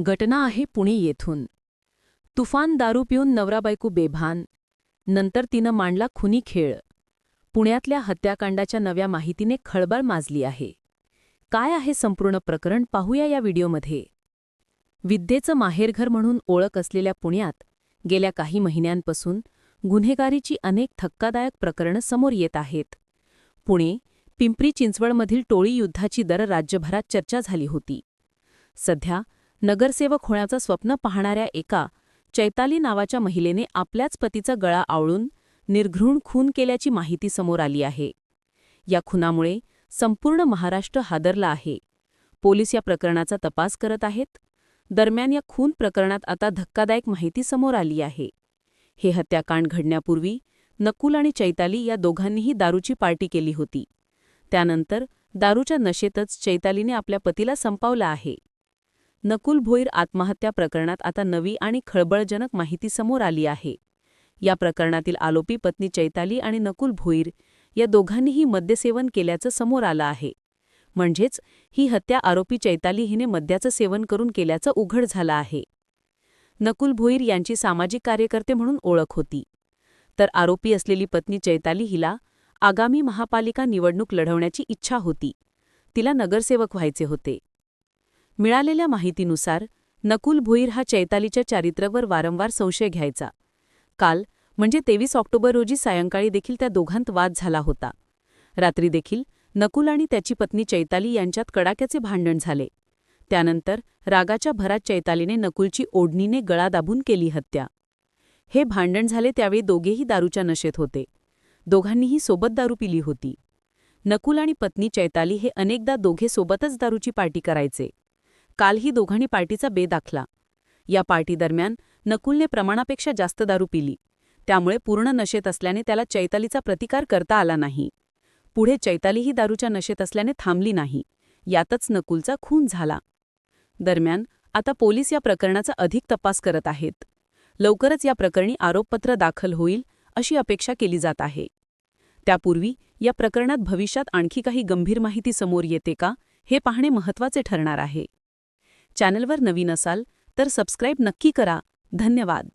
घटना आहे पुणे येथून. तुफान दारू पिऊन नवरा बायको बेभान. नंतर तिनं मांडला खुनी खेळ. पुण्यातल्या हत्याकांडाच्या नव्या माहितीने खळबळ माजली आहे. काय आहे संपूर्ण प्रकरण पाहूया या व्हिडिओमध्ये. विद्येचं माहेरघर म्हणून ओळख असलेल्या पुण्यात गेल्या काही महिन्यांपासून गुन्हेगारीची अनेक धक्कादायक प्रकरणं समोर येत आहेत. पुणे पिंपरी चिंचवडमधील टोळी युद्धाची दर राज्यभरात चर्चा झाली होती. सध्या नगरसेवक होण्याचं स्वप्न पाहणाऱ्या एका चैताली नावाच्या महिलेने आपल्याच पतीचा गळा आवळून निर्घृण खून केल्याची माहिती समोर आली आहे. या खुनामुळे संपूर्ण महाराष्ट्र हादरला आहे. पोलीस या प्रकरणाचा तपास करत आहेत. दरम्यान या खून प्रकरणात आता धक्कादायक माहिती समोर आली आहे. हे हत्याकांड घडण्यापूर्वी नकुल आणि चैताली या दोघांनीही दारूची पार्टी केली होती. त्यानंतर दारूच्या नशेतच चैतालीने आपल्या पतीला संपावलं आहे. नकुल भोईर आत्महत्या प्रकरणात आता नवी आणि खळबळजनक माहिती समोर आली आहे. या प्रकरणातील आरोपी पत्नी चैताली आणि नकुल भोईर या दोघांनीही मद्यसेवन केल्याचं समोर आलं आहे. म्हणजेच ही हत्या आरोपी चैताली हिने मद्याचं सेवन करून केल्याचं उघड झालं आहे. नकुल भोईर यांची सामाजिक कार्यकर्ते म्हणून ओळख होती. तर आरोपी असलेली पत्नी चैताली हिला आगामी महापालिका निवडणूक लढवण्याची इच्छा होती. तिला नगरसेवक व्हायचे होते. मिळालेल्या माहितीनुसार नकुल भुईर हा चैतालीच्या चारित्र्यावर वारंवार संशय घ्यायचा. काल म्हणजे तेवीस ऑक्टोबर रोजी सायंकाळी देखील त्या दोघांत वाद झाला होता. रात्री देखील नकुल आणि त्याची पत्नी चैताली यांच्यात कडाक्याचे भांडण झाले. त्यानंतर रागाच्या भरात चैतालीने नकुलची ओढणीने गळा दाबून केली हत्या. हे भांडण झाले त्यावेळी दोघेही दारूच्या नशेत होते. दोघांनीही सोबत दारू पिली होती. नकुल आणि पत्नी चैताली हे अनेकदा दोघे सोबतच दारूची पार्टी करायचे. कालही दोघांनी पार्टीचा बेदाखला या पार्टीदरम्यान नकुलने प्रमाणापेक्षा जास्त दारू पिली. त्यामुळे पूर्ण नशेत असल्याने त्याला चैतालीचा प्रतिकार करता आला नाही. पुढे चैतालीही दारूच्या नशेत असल्याने थांबली नाही. यातच नकुलचा खून झाला. दरम्यान आता पोलीस या प्रकरणाचा अधिक तपास करत आहेत. लवकरच या प्रकरणी आरोपपत्र दाखल होईल अशी अपेक्षा केली जात आहे. त्यापूर्वी या प्रकरणात भविष्यात आणखी काही गंभीर माहिती समोर येते का हे पाहणे महत्त्वाचे ठरणार आहे. चॅनलवर नवीन असाल तर सबस्क्राईब नक्की करा. धन्यवाद.